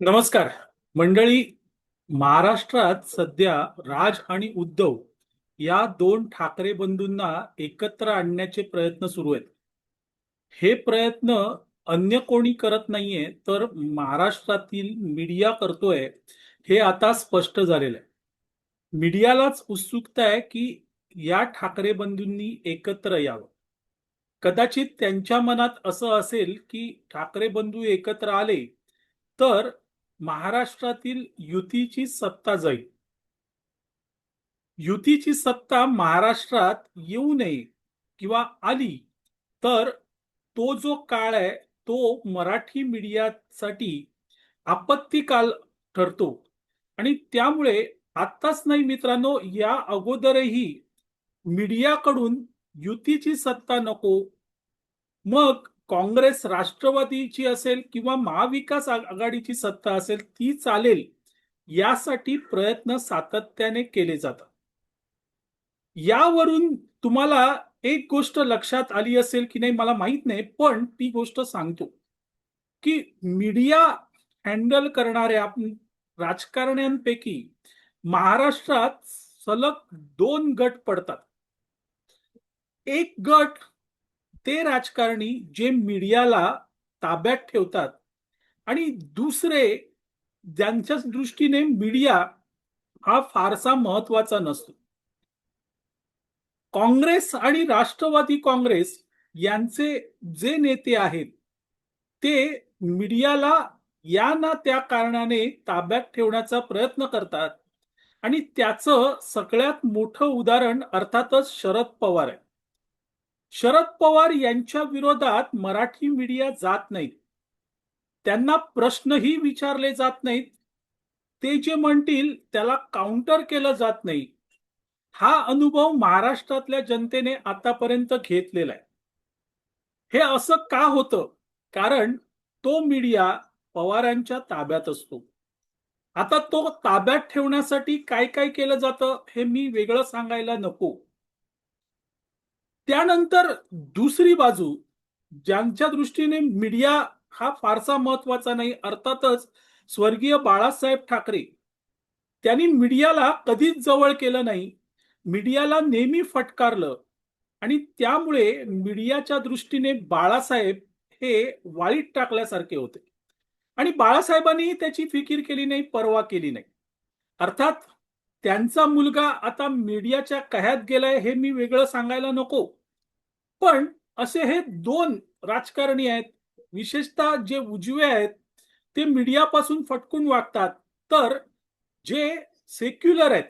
नमस्कार. मंडळी महाराष्ट्रात सध्या राज आणि उद्धव या दोन ठाकरे बंधूंना एकत्र आणण्याचे प्रयत्न सुरू आहेत. हे प्रयत्न अन्य कोणी करत नाहीये तर महाराष्ट्रातील मीडिया करतोय हे आता स्पष्ट झालेलं आहे. मीडियालाच उत्सुकता आहे की या ठाकरे बंधूंनी एकत्र यावं. कदाचित त्यांच्या मनात असं असेल की ठाकरे बंधू एकत्र आले तर महाराष्ट्रातील युतीची सत्ता जाईल. युतीची सत्ता महाराष्ट्रात येऊ नये किंवा आली तर तो जो काळ आहे तो मराठी मीडियासाठी आपत्तीकाल ठरतो. आणि त्यामुळे आत्ताच नाही मित्रांनो या अगोदरही मीडियाकडून युतीची सत्ता नको. मग काँग्रेस राष्ट्रवादीची असेल किंवा महाविकास आघाडीची सत्ता असेल ती चालेल. यासाठी प्रयत्न सातत्याने केले जातात. यावरून तुम्हाला एक गोष्ट लक्षात आली असेल की नाही मला माहीत नाही पण ती गोष्ट सांगतो. की मीडिया हँडल करणाऱ्या राजकारण्यांपैकी महाराष्ट्रात सलग दोन गट पडतात. एक गट ते राजकारणी जे मीडियाला ताब्यात ठेवतात आणि दुसरे ज्यांच्याच दृष्टीने मीडिया हा फारसा महत्त्वाचा नसतो. काँग्रेस आणि राष्ट्रवादी काँग्रेस यांचे जे नेते आहेत ते मीडियाला या ना त्या कारणाने ताब्यात ठेवण्याचा प्रयत्न करतात. आणि त्याचं सगळ्यात मोठं उदाहरण अर्थातच शरद पवार आहे. शरद पवार यांच्या विरोधात मराठी मीडिया जात नाही त्यांना प्रश्नही विचारले जात नाहीत. ते जे म्हणतील त्याला काउंटर केलं जात नाही. हा अनुभव महाराष्ट्रातल्या जनतेने आतापर्यंत घेतलेला आहे. हे असं का होतं? कारण तो मीडिया पवारांच्या ताब्यात असतो. आता तो ताब्यात ठेवण्यासाठी काय काय केलं जातं हे मी वेगळं सांगायला नको. त्यानंतर दुसरी बाजू ज्यांच्या दृष्टीने मीडिया हा फारसा महत्त्वाचा नाही अर्थातच स्वर्गीय बाळासाहेब ठाकरे त्यांनी मीडियाला कधीच जवळ केलं नाही. मीडियाला नेहमी फटकारलं आणि त्यामुळे मीडियाच्या दृष्टीने बाळासाहेब हे वाळीत टाकल्यासारखे होते. आणि बाळासाहेबांनीही त्याची फिकीर केली नाही पर्वा केली नाही. अर्थात त्यांचा मुलगा आता मीडियाच्या कह्यात गेलाय हे मी वेगळं सांगायला नको. पण असे हे दोन राजकारणी आहेत विशेषतः जे उजवे आहेत ते मीडियापासून फटकून वागतात. तर जे सेक्युलर आहेत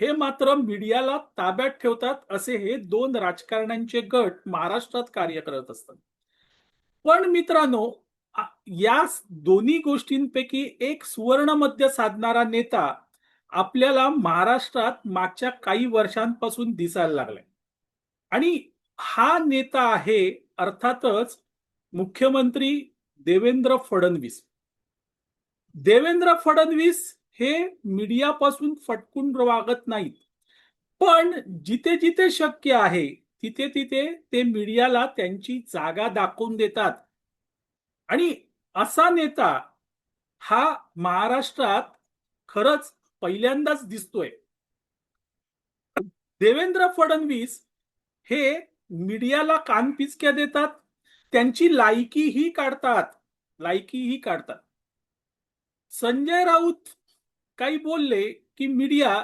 हे मात्र मीडियाला ताब्यात ठेवतात असे हे दोन राजकारण्यांचे गट महाराष्ट्रात कार्य करत असतात. पण मित्रांनो या दोन्ही गोष्टींपैकी एक सुवर्ण मध्य साधणारा नेता आपल्याला महाराष्ट्रात मागच्या काही वर्षांपासून दिसायला लागलाय. आणि हा नेता आहे अर्थातच मुख्यमंत्री देवेंद्र फडणवीस. देवेंद्र फडणवीस हे मीडियापासून फटकून वागत नाहीत. पण जिथे जिथे शक्य आहे तिथे तिथे ते मीडियाला त्यांची जागा दाखवून देतात. आणि असा नेता हा महाराष्ट्रात खरंच पहिल्यांदाच दिसतोय. देवेंद्र फडणवीस हे मीडियाला कानपिचक्या देतात त्यांची लायकी ही काढतात लायकी ही काढतात. संजय राऊत काही बोलले की मीडिया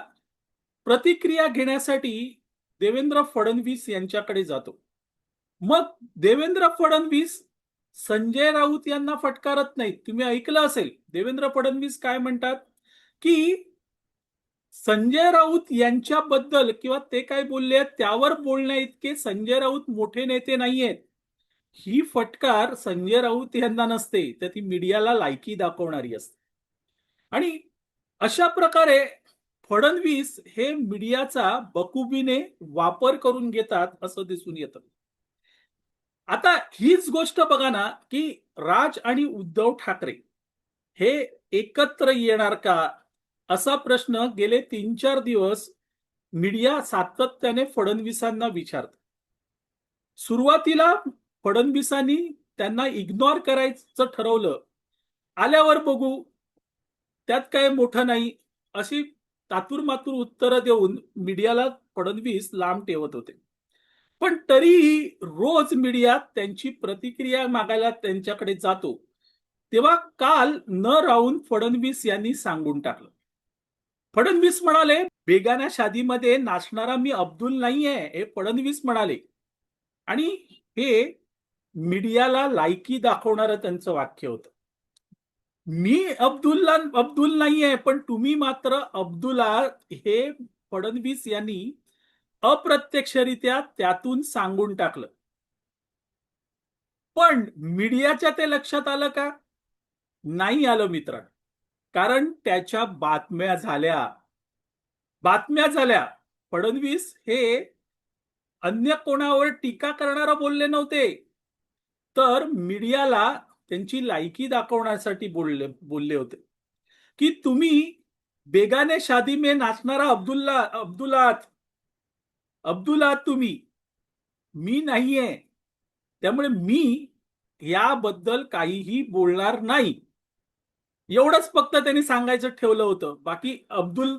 प्रतिक्रिया घेण्यासाठी देवेंद्र फडणवीस यांच्याकडे जातो. मग देवेंद्र फडणवीस संजय राऊत यांना फटकारत नाहीत. तुम्ही ऐकलं असेल देवेंद्र फडणवीस काय म्हणतात? की संजय राऊत यांच्याबद्दल किंवा ते काय बोलले त्यावर बोलण्या इतके संजय राऊत मोठे नेते नाहीयेत. ही फटकार संजय राऊत यांना नसते तर ती मीडियाला लायकी दाखवणारी असते. आणि अशा प्रकारे फडणवीस हे मीडियाचा बकुबीने वापर करून घेतात असं दिसून येतं. आता हीच गोष्ट बघा ना की राज आणि उद्धव ठाकरे हे एकत्र येणार का? असा प्रश्न गेले तीन चार दिवस मीडिया सातत्याने फडणवीसांना विचारत. सुरुवातीला फडणवीसांनी त्यांना इग्नोर करायचं ठरवलं. आल्यावर बघू त्यात काय मोठं नाही अशी तातुरमातूर उत्तरं देऊन मीडियाला फडणवीस लांब ठेवत होते. पण तरीही रोज मीडिया त्यांची प्रतिक्रिया मागायला त्यांच्याकडे जातो तेव्हा काल न राहून फडणवीस यांनी सांगून टाकलं. फडणवीस म्हणाले बेगाना शादीमध्ये नाचणारा मी अब्दुल नाहीये हे फडणवीस म्हणाले. आणि हे मीडियाला लायकी दाखवणारं त्यांचं वाक्य होतं. मी अब्दुल्ला अब्दुल नाहीये पण तुम्ही मात्र अब्दुला हे फडणवीस यांनी अप्रत्यक्षरित्या त्यातून सांगून टाकलं. पण मीडियाच्या ते लक्षात आलं का? नाही आलं मित्रांनो. कारण त्याच्या बातम्या झाल्या. बातम्या झाल्या. फडणवीस हे अन्य कोणावर टीका करणारा बोलले नव्हते. तर मीडियाला त्यांची लायकी दाखवण्यासाठी बोलले बोलले होते. की तुम्ही बेगाने शादी में नाचणारा अब्दुल्ला अब्दुलात अब्दुलात तुम्ही. मी नाहीये. त्यामुळे मी याबद्दल काहीही बोलणार नाही. एवढंच फक्त त्यांनी सांगायचं ठेवलं होतं. बाकी अब्दुल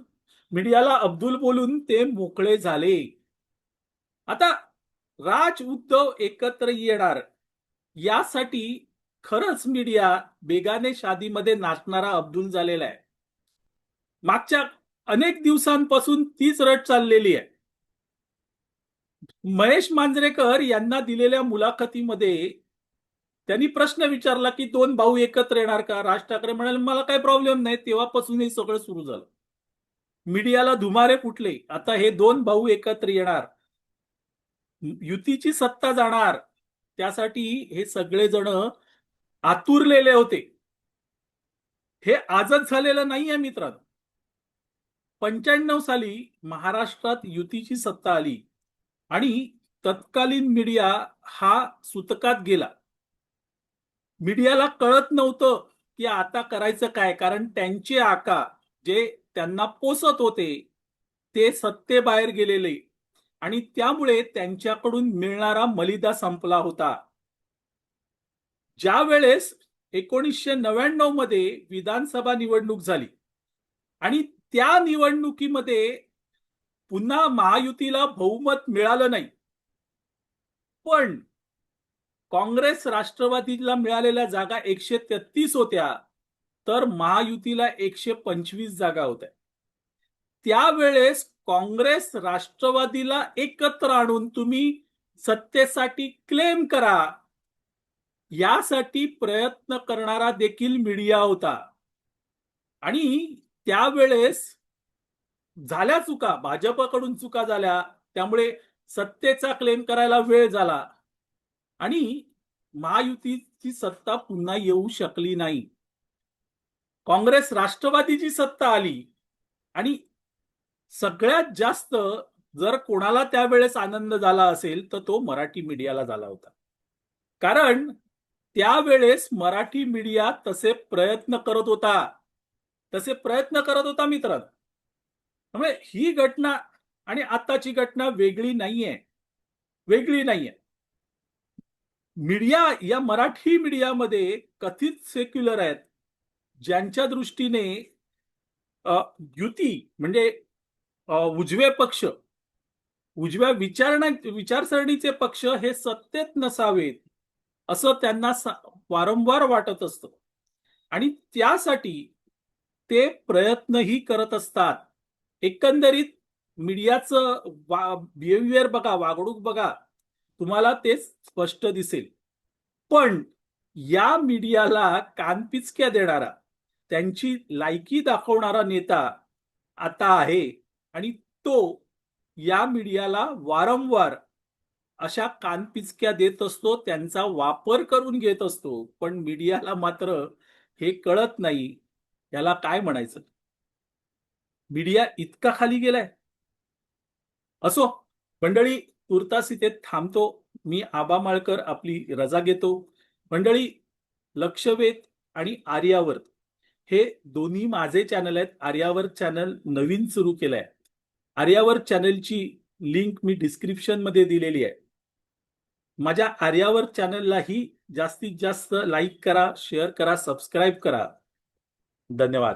मीडियाला अब्दुल बोलून ते मोकळे झाले. आता राज उद्धव एकत्र येणार यासाठी खरंच मीडिया बेगाने शादीमध्ये नाचणारा अब्दुल झालेला आहे. मागच्या अनेक दिवसांपासून तीच रट चाललेली आहे. महेश मांजरेकर यांना दिलेल्या मुलाखतीमध्ये त्यांनी प्रश्न विचारला की दोन भाऊ एकत्र येणार का? राज ठाकरे म्हणाले मला काही प्रॉब्लेम नाही. तेव्हापासून हे सगळं सुरू झालं. मीडियाला धुमारे फुटले. आता हे दोन भाऊ एकत्र येणार. युतीची सत्ता जाणार. त्यासाठी हे सगळेजण आतुरलेले होते. हे आजच झालेलं नाहीये मित्रांनो. पंच्याण्णव साली महाराष्ट्रात युतीची सत्ता आली आणि तत्कालीन मीडिया हा सुतकात गेला. मीडियाला कळत नव्हतं की आता करायचं काय. कारण त्यांचे आका जे त्यांना पोसत होते ते सत्तेबाहेर गेलेले. आणि त्यामुळे त्यांच्याकडून मिळणारा मलिदा संपला होता. ज्या वेळेस एकोणीसशे नव्याण्णवमध्ये विधानसभा निवडणूक झाली. आणि त्या निवडणुकीमध्ये पुन्हा महायुतीला बहुमत मिळालं नाही. पण काँग्रेस राष्ट्रवादीला मिळालेल्या जागा एकशे तेहतीस होत्या तर महायुतीला एकशे पंचवीस जागा होत्या. त्यावेळेस काँग्रेस राष्ट्रवादीला एकत्र आणून तुम्ही सत्तेसाठी क्लेम करा. यासाठी प्रयत्न करणारा देखील मीडिया होता. आणि त्यावेळेस झाल्या चुका भाजपकडून चुका झाल्या त्यामुळे सत्तेचा क्लेम करायला वेळ झाला. आणि महायुतीची सत्ता पुन्हा येऊ शकली नाही. काँग्रेस राष्ट्रवादीची सत्ता आली आणि सगळ्यात जास्त जर कोणाला त्यावेळेस आनंद झाला असेल तर तो मराठी मीडियाला झाला होता. कारण त्यावेळेस मराठी मीडिया तसे प्रयत्न करत होता. तसे प्रयत्न करत होता मित्र. त्यामुळे ही घटना आणि आताची घटना वेगळी नाहीये. वेगळी नाहीये. मीडिया या मराठी मीडियामध्ये कथित सेक्युलर आहेत ज्यांच्या दृष्टीने युती म्हणजे उजवे पक्ष उजव्या विचारणा विचारसरणीचे पक्ष हे सत्तेत नसावेत असं त्यांना वारंवार वाटत असतं. आणि त्यासाठी ते प्रयत्नही करत असतात. एकंदरीत मीडियाचं वा बिहेवियर बघा वागणूक बघा तुम्हाला ते स्पष्ट दिसेल. पण या मीडियाला कानपिचक्या देणारा त्यांची लायकी दाखवणारा नेता आता आहे आणि तो या मीडियाला वारंवार अशा कानपिचक्या देत असतो त्यांचा वापर करून घेत असतो. पण मीडियाला मात्र हे कळत नाही. याला काय म्हणायचं? मीडिया इतका खाली गेलाय. असो मंडळी तुर्तास इथे थांबतो. मी आबा माळकर आपली रजा घेतो. मंडळी लक्षवेध आणि आर्यावर्त हे दोन्ही माझे चॅनल आहेत. आर्यावर्त चॅनल नवीन सुरू केलंय. आर्यावर्त चॅनलची लिंक मी डिस्क्रिप्शनमध्ये दिलेली आहे. माझ्या आर्यावर चॅनललाही जास्तीत जास्त लाईक करा शेअर करा सबस्क्राईब करा. धन्यवाद.